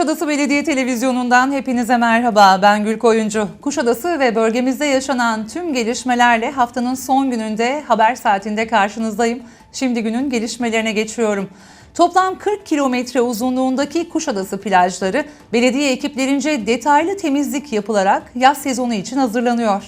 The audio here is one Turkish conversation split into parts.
Kuşadası Belediye Televizyonu'ndan hepinize merhaba. Ben Gül Koyuncu. Kuşadası ve bölgemizde yaşanan tüm gelişmelerle haftanın son gününde haber saatinde karşınızdayım. Şimdi günün gelişmelerine geçiyorum. Toplam 40 kilometre uzunluğundaki Kuşadası plajları belediye ekiplerince detaylı temizlik yapılarak yaz sezonu için hazırlanıyor.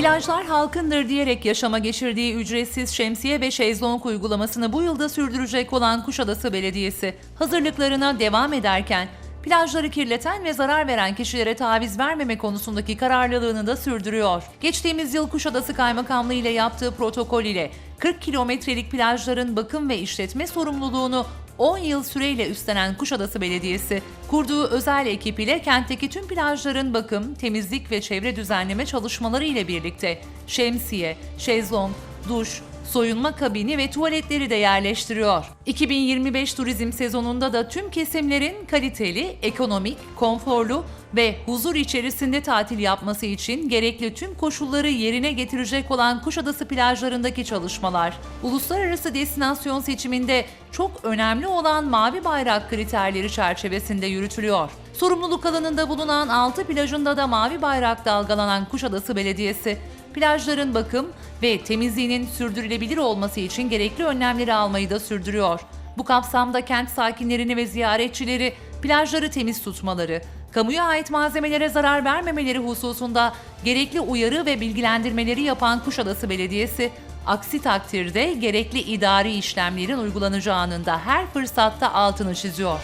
Plajlar halkındır diyerek yaşama geçirdiği ücretsiz şemsiye ve şezlong uygulamasını bu yılda sürdürecek olan Kuşadası Belediyesi hazırlıklarına devam ederken plajları kirleten ve zarar veren kişilere taviz vermeme konusundaki kararlılığını da sürdürüyor. Geçtiğimiz yıl Kuşadası Kaymakamlığı ile yaptığı protokol ile 40 kilometrelik plajların bakım ve işletme sorumluluğunu 10 yıl süreyle üstlenen Kuşadası Belediyesi, kurduğu özel ekip ile kentteki tüm plajların bakım, temizlik ve çevre düzenleme çalışmaları ile birlikte şemsiye, şezlong, duş, soyunma kabini ve tuvaletleri de yerleştiriyor. 2025 turizm sezonunda da tüm kesimlerin kaliteli, ekonomik, konforlu ve huzur içerisinde tatil yapması için gerekli tüm koşulları yerine getirecek olan Kuşadası plajlarındaki çalışmalar, uluslararası destinasyon seçiminde çok önemli olan mavi bayrak kriterleri çerçevesinde yürütülüyor. Sorumluluk alanında bulunan 6 plajında da mavi bayrak dalgalanan Kuşadası Belediyesi, plajların bakım ve temizliğinin sürdürülebilir olması için gerekli önlemleri almayı da sürdürüyor. Bu kapsamda kent sakinlerini ve ziyaretçileri plajları temiz tutmaları, kamuya ait malzemelere zarar vermemeleri hususunda gerekli uyarı ve bilgilendirmeleri yapan Kuşadası Belediyesi, aksi takdirde gerekli idari işlemlerin uygulanacağının da her fırsatta altını çiziyor.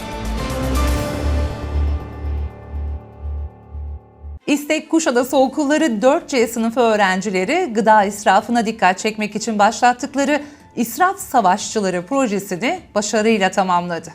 İstek Kuşadası Okulları 4C sınıfı öğrencileri gıda israfına dikkat çekmek için başlattıkları İsraf Savaşçıları projesini başarıyla tamamladı.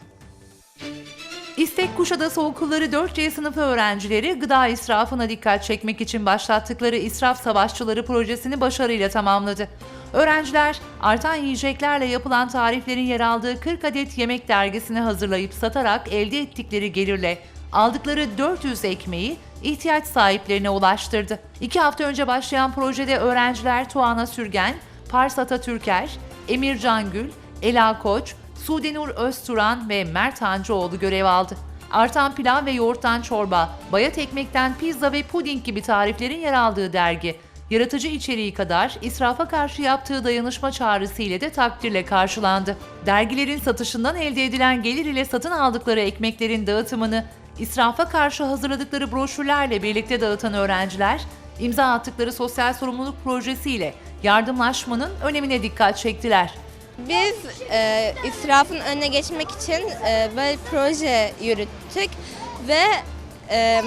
İstek Kuşadası Okulları 4C sınıfı öğrencileri gıda israfına dikkat çekmek için başlattıkları İsraf Savaşçıları projesini başarıyla tamamladı. Öğrenciler artan yiyeceklerle yapılan tariflerin yer aldığı 40 adet yemek dergisini hazırlayıp satarak elde ettikleri gelirle aldıkları 400 ekmeği ihtiyaç sahiplerine ulaştırdı. İki hafta önce başlayan projede öğrenciler Tuana Sürgen, Pars Atatürker, Emir Cangül, Ela Koç, Sudenur Özturan ve Mert Hancıoğlu görev aldı. Artan pilav ve yoğurttan çorba, bayat ekmekten pizza ve puding gibi tariflerin yer aldığı dergi, yaratıcı içeriği kadar israfa karşı yaptığı dayanışma çağrısı ile de takdirle karşılandı. Dergilerin satışından elde edilen gelir ile satın aldıkları ekmeklerin dağıtımını israfa karşı hazırladıkları broşürlerle birlikte dağıtan öğrenciler, imza attıkları sosyal sorumluluk projesiyle yardımlaşmanın önemine dikkat çektiler. Biz e, israfın önüne geçmek için e, böyle proje yürüttük ve e,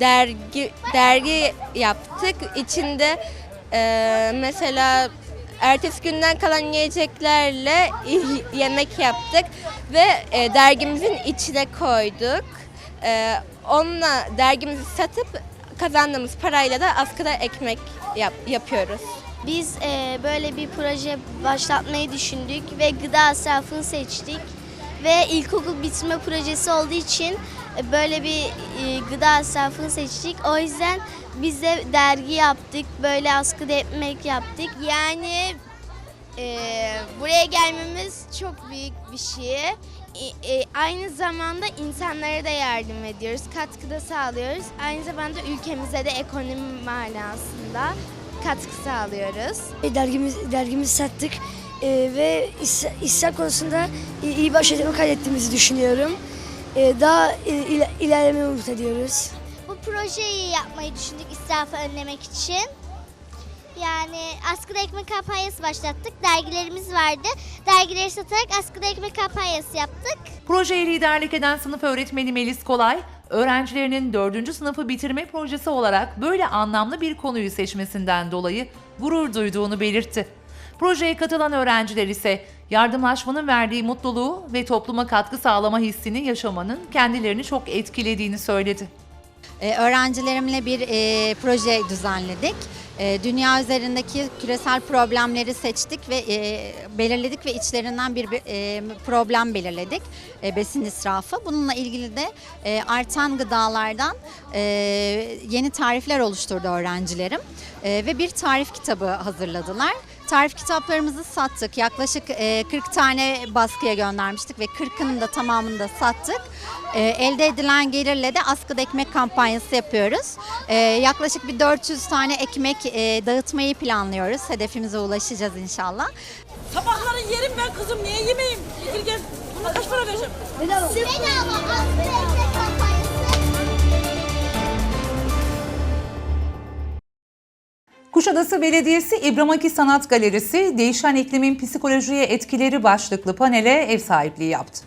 dergi dergi yaptık. İçinde e, mesela ertesi günden kalan yiyeceklerle yemek yaptık ve e, dergimizin içine koyduk. E, onunla dergimizi satıp kazandığımız parayla da askıda ekmek yap, yapıyoruz. Biz e, böyle bir proje başlatmayı düşündük ve gıda israfını seçtik. Ve ilkokul bitirme projesi olduğu için e, böyle bir e, gıda israfını seçtik. O yüzden biz de dergi yaptık, böyle askıda ekmek yaptık. Yani e, buraya gelmemiz çok büyük bir şey. E, e, aynı zamanda insanlara da yardım ediyoruz, katkıda sağlıyoruz. Aynı zamanda ülkemize de ekonomi manasında katkı sağlıyoruz. E, Dergimiz, dergimizi sattık e, ve is, israf konusunda i- iyi başarı kaydettiğimizi düşünüyorum. E, daha e, ilerlemeyi umut ediyoruz. Bu projeyi yapmayı düşündük israfı önlemek için. Yani askıda ekmek kampanyası başlattık. Dergilerimiz vardı. Dergileri satarak askıda ekmek kampanyası yaptık. Projeye liderlik eden sınıf öğretmeni Melis Kolay, öğrencilerinin 4. sınıfı bitirme projesi olarak böyle anlamlı bir konuyu seçmesinden dolayı gurur duyduğunu belirtti. Projeye katılan öğrenciler ise yardımlaşmanın verdiği mutluluğu ve topluma katkı sağlama hissini yaşamanın kendilerini çok etkilediğini söyledi. Ee, öğrencilerimle bir e, proje düzenledik. E, dünya üzerindeki küresel problemleri seçtik ve e, belirledik ve içlerinden bir, e, problem belirledik. E, besin israfı. Bununla ilgili de artan gıdalardan yeni tarifler oluşturdu öğrencilerim. Ve bir tarif kitabı hazırladılar. Tarif kitaplarımızı sattık. Yaklaşık e, 40 tane baskıya göndermiştik ve 40'ının da tamamını da sattık. E, elde edilen gelirle de askıda ekmek kampanyası yapıyoruz. E, yaklaşık bir 400 tane ekmek e, dağıtmayı planlıyoruz. Hedefimize ulaşacağız inşallah. Sabahları yerim ben kızım niye yemeyeyim? Gel. Buna kaç para vereceğim? Bedava askı ekmek kampanyası. Kuşadası Belediyesi İbramaki Sanat Galerisi, Değişen İklimin Psikolojiye Etkileri başlıklı panele ev sahipliği yaptı.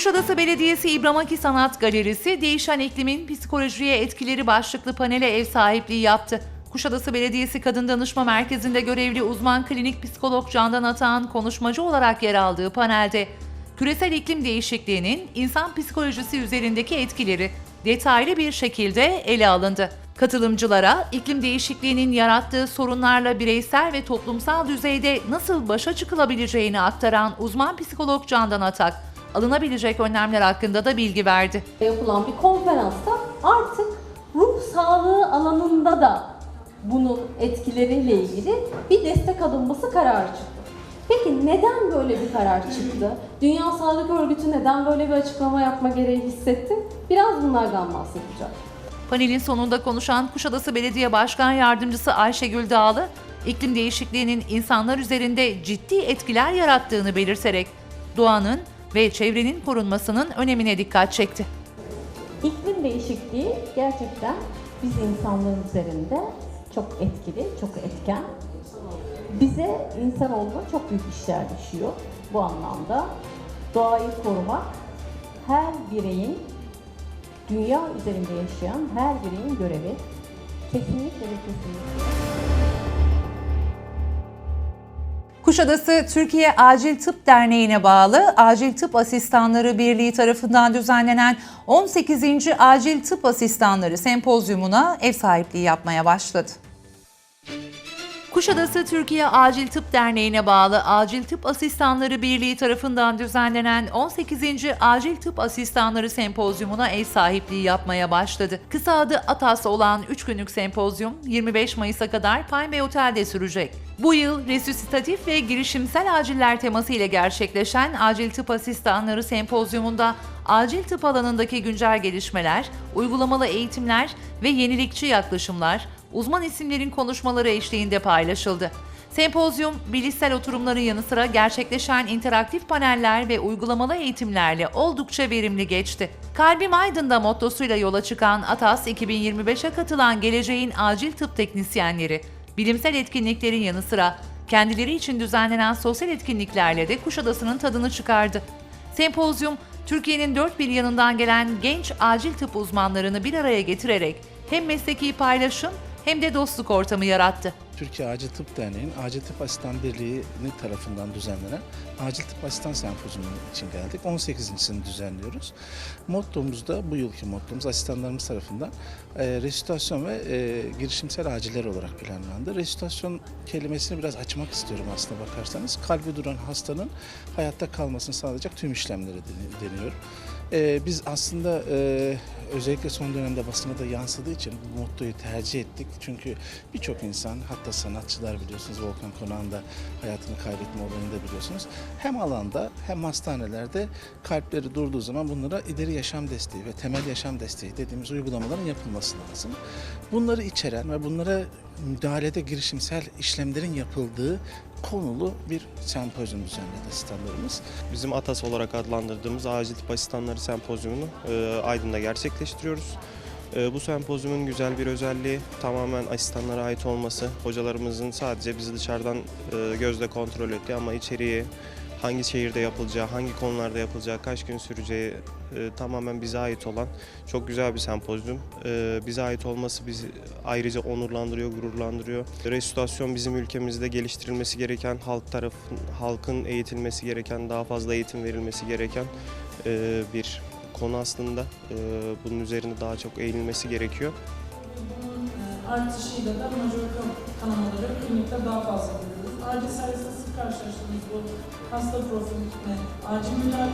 Kuşadası Belediyesi İbramaki Sanat Galerisi, Değişen İklimin Psikolojiye Etkileri başlıklı panele ev sahipliği yaptı. Kuşadası Belediyesi Kadın Danışma Merkezi'nde görevli uzman klinik psikolog Candan Atahan konuşmacı olarak yer aldığı panelde küresel iklim değişikliğinin insan psikolojisi üzerindeki etkileri detaylı bir şekilde ele alındı. Katılımcılara iklim değişikliğinin yarattığı sorunlarla bireysel ve toplumsal düzeyde nasıl başa çıkılabileceğini aktaran uzman psikolog Candan Atak, alınabilecek önlemler hakkında da bilgi verdi. yapılan bir konferansta artık ruh sağlığı alanında da bunun etkileriyle ilgili bir destek alınması kararı çıktı. Peki neden böyle bir karar çıktı? Dünya Sağlık Örgütü neden böyle bir açıklama yapma gereği hissetti? Biraz bunlardan bahsedeceğim. Panelin sonunda konuşan Kuşadası Belediye Başkan Yardımcısı Ayşegül Dağlı, iklim değişikliğinin insanlar üzerinde ciddi etkiler yarattığını belirterek doğanın ve çevrenin korunmasının önemine dikkat çekti. İklim değişikliği gerçekten biz insanların üzerinde çok etkili, çok etken. Bize insanoğluna çok büyük işler düşüyor bu anlamda. Doğayı korumak her bireyin, dünya üzerinde yaşayan her bireyin görevi. Kesinlikle ve kesinlikle. Kuşadası Türkiye Acil Tıp Derneği'ne bağlı Acil Tıp Asistanları Birliği tarafından düzenlenen 18. Acil Tıp Asistanları Sempozyumuna ev sahipliği yapmaya başladı. Kuşadası Türkiye Acil Tıp Derneği'ne bağlı Acil Tıp Asistanları Birliği tarafından düzenlenen 18. Acil Tıp Asistanları Sempozyumuna ev sahipliği yapmaya başladı. Kısa adı ATAS olan 3 günlük sempozyum 25 Mayıs'a kadar Pine Otel'de sürecek. Bu yıl resüsitatif ve girişimsel aciller teması ile gerçekleşen Acil Tıp Asistanları Sempozyumunda acil tıp alanındaki güncel gelişmeler, uygulamalı eğitimler ve yenilikçi yaklaşımlar, uzman isimlerin konuşmaları eşliğinde paylaşıldı. Sempozyum, bilişsel oturumların yanı sıra gerçekleşen interaktif paneller ve uygulamalı eğitimlerle oldukça verimli geçti. Kalbim Aydın'da mottosuyla yola çıkan ATAS 2025'e katılan geleceğin acil tıp teknisyenleri, bilimsel etkinliklerin yanı sıra kendileri için düzenlenen sosyal etkinliklerle de Kuşadası'nın tadını çıkardı. Sempozyum, Türkiye'nin dört bir yanından gelen genç acil tıp uzmanlarını bir araya getirerek hem mesleki paylaşım hem de dostluk ortamı yarattı. Türkiye Acil Tıp Derneği'nin Acil Tıp Asistan Birliği'nin tarafından düzenlenen Acil Tıp Asistan Sempozyumu için geldik. 18.sini düzenliyoruz. Mottomuz da bu yılki mottomuz asistanlarımız tarafından e, resütasyon ve e, girişimsel aciller olarak planlandı. Resütasyon kelimesini biraz açmak istiyorum aslında bakarsanız. Kalbi duran hastanın hayatta kalmasını sağlayacak tüm işlemleri deni- deniyor. E, biz aslında e, özellikle son dönemde basına da yansıdığı için bu mottoyu tercih ettik. Çünkü birçok insan hatta sanatçılar biliyorsunuz Volkan Konağı'nda hayatını kaybetme olayını da biliyorsunuz. Hem alanda hem hastanelerde kalpleri durduğu zaman bunlara ileri yaşam desteği ve temel yaşam desteği dediğimiz uygulamaların yapılması lazım. Bunları içeren ve bunlara müdahalede girişimsel işlemlerin yapıldığı konulu bir sempozyum düzenledi asistanlarımız. Bizim ATAS olarak adlandırdığımız Acil Tıp Asistanları Sempozyumunu e, Aydın'da gerçekleştiriyoruz. E, bu sempozyumun güzel bir özelliği tamamen asistanlara ait olması. Hocalarımızın sadece bizi dışarıdan e, gözle kontrol ettiği ama içeriği, hangi şehirde yapılacağı, hangi konularda yapılacağı, kaç gün süreceği e, tamamen bize ait olan çok güzel bir sempozyum. E, bize ait olması bizi ayrıca onurlandırıyor, gururlandırıyor. Resütasyon bizim ülkemizde geliştirilmesi gereken, halk tarafın, halkın eğitilmesi gereken, daha fazla eğitim verilmesi gereken e, bir konu aslında. E, bunun üzerine daha çok eğilinmesi gerekiyor. Artışıyla da majör kan- kanamaları klinikte daha fazla görüyoruz. Serviste sık karşılaştığımız bu hasta profiline acil müdahale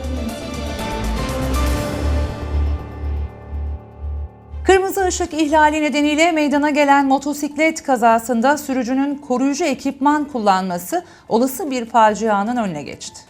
Kırmızı ışık ihlali nedeniyle meydana gelen motosiklet kazasında sürücünün koruyucu ekipman kullanması olası bir facianın önüne geçti.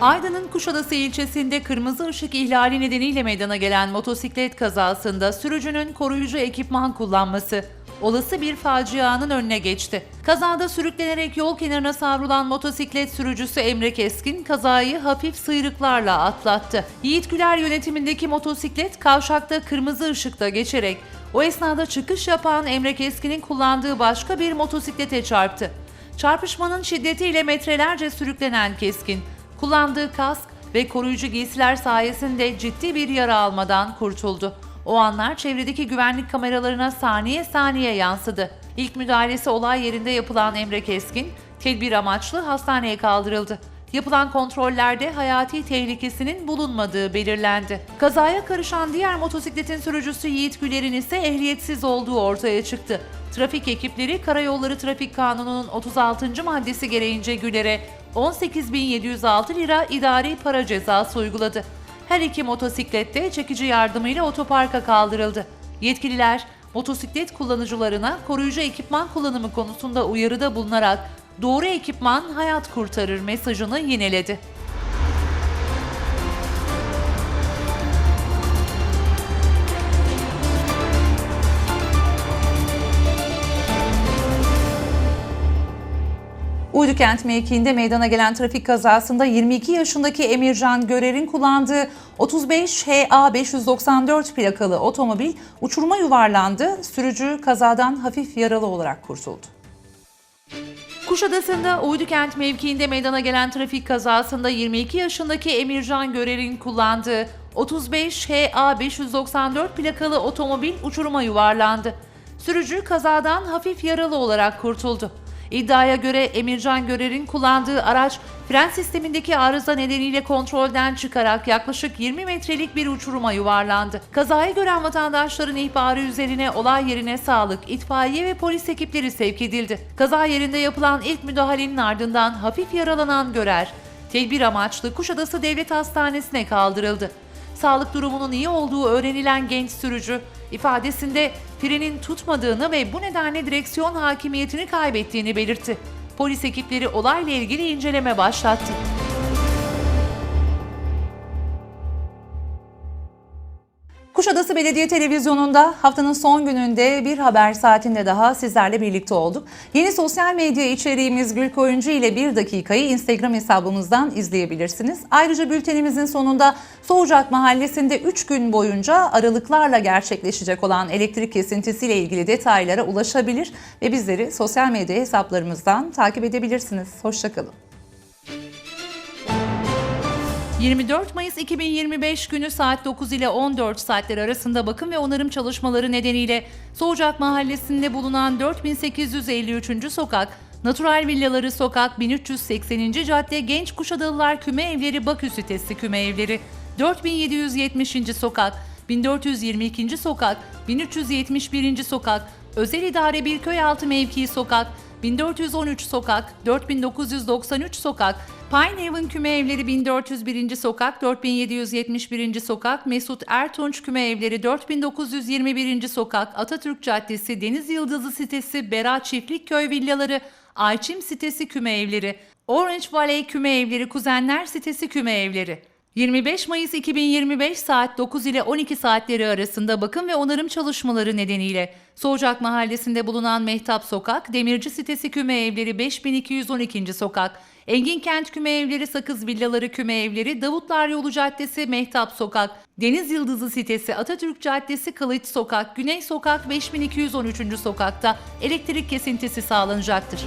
Aydın'ın Kuşadası ilçesinde kırmızı ışık ihlali nedeniyle meydana gelen motosiklet kazasında sürücünün koruyucu ekipman kullanması olası bir facianın önüne geçti. Kazada sürüklenerek yol kenarına savrulan motosiklet sürücüsü Emre Keskin kazayı hafif sıyrıklarla atlattı. Yiğit Güler yönetimindeki motosiklet kavşakta kırmızı ışıkta geçerek o esnada çıkış yapan Emre Keskin'in kullandığı başka bir motosiklete çarptı. Çarpışmanın şiddetiyle metrelerce sürüklenen Keskin, kullandığı kask ve koruyucu giysiler sayesinde ciddi bir yara almadan kurtuldu. O anlar çevredeki güvenlik kameralarına saniye saniye yansıdı. İlk müdahalesi olay yerinde yapılan Emre Keskin, tedbir amaçlı hastaneye kaldırıldı. Yapılan kontrollerde hayati tehlikesinin bulunmadığı belirlendi. Kazaya karışan diğer motosikletin sürücüsü Yiğit Güler'in ise ehliyetsiz olduğu ortaya çıktı. Trafik ekipleri Karayolları Trafik Kanunu'nun 36. maddesi gereğince Güler'e 18.706 lira idari para cezası uyguladı. Her iki motosiklet de çekici yardımıyla otoparka kaldırıldı. Yetkililer motosiklet kullanıcılarına koruyucu ekipman kullanımı konusunda uyarıda bulunarak doğru ekipman hayat kurtarır mesajını yineledi. Uydukent mevkiinde meydana gelen trafik kazasında 22 yaşındaki Emircan Görer'in kullandığı 35 HA 594 plakalı otomobil uçuruma yuvarlandı. Sürücü kazadan hafif yaralı olarak kurtuldu. Kuşadası'nda Uydukent mevkiinde meydana gelen trafik kazasında 22 yaşındaki Emircan Görer'in kullandığı 35 HA 594 plakalı otomobil uçuruma yuvarlandı. Sürücü kazadan hafif yaralı olarak kurtuldu. İddiaya göre Emircan Görer'in kullandığı araç fren sistemindeki arıza nedeniyle kontrolden çıkarak yaklaşık 20 metrelik bir uçuruma yuvarlandı. Kazayı gören vatandaşların ihbarı üzerine olay yerine sağlık, itfaiye ve polis ekipleri sevk edildi. Kaza yerinde yapılan ilk müdahalenin ardından hafif yaralanan Görer, tedbir amaçlı Kuşadası Devlet Hastanesi'ne kaldırıldı. Sağlık durumunun iyi olduğu öğrenilen genç sürücü ifadesinde frenin tutmadığını ve bu nedenle direksiyon hakimiyetini kaybettiğini belirtti. Polis ekipleri olayla ilgili inceleme başlattı. Kuşadası Belediye Televizyonu'nda haftanın son gününde bir haber saatinde daha sizlerle birlikte olduk. Yeni sosyal medya içeriğimiz Gül Koyuncu ile bir dakikayı Instagram hesabımızdan izleyebilirsiniz. Ayrıca bültenimizin sonunda Soğucak Mahallesi'nde 3 gün boyunca aralıklarla gerçekleşecek olan elektrik kesintisiyle ilgili detaylara ulaşabilir ve bizleri sosyal medya hesaplarımızdan takip edebilirsiniz. Hoşçakalın. 24 Mayıs 2025 günü saat 9 ile 14 saatler arasında bakım ve onarım çalışmaları nedeniyle Soğucak Mahallesi'nde bulunan 4853. sokak, Natural Villaları Sokak 1380. Cadde Genç Kuşadalılar Küme Evleri Bakü Sitesi Küme Evleri, 4770. Sokak, 1422. Sokak, 1371. Sokak, Özel İdare Bir Köyaltı Mevkii Sokak, 1413 Sokak, 4993 Sokak, Pinehaven Küme Evleri 1401. Sokak, 4771. Sokak, Mesut Ertunç Küme Evleri 4921. Sokak, Atatürk Caddesi, Deniz Yıldızı Sitesi, Bera Çiftlik Köy Villaları, Ayçim Sitesi Küme Evleri, Orange Valley Küme Evleri, Kuzenler Sitesi Küme Evleri. 25 Mayıs 2025 saat 9 ile 12 saatleri arasında bakım ve onarım çalışmaları nedeniyle Soğucak Mahallesi'nde bulunan Mehtap Sokak, Demirci Sitesi Küme Evleri 5212. Sokak, Engin Kent Küme Evleri Sakız Villaları Küme Evleri, Davutlar Yolu Caddesi Mehtap Sokak, Deniz Yıldızı Sitesi Atatürk Caddesi Kılıç Sokak, Güney Sokak 5213. Sokak'ta elektrik kesintisi sağlanacaktır.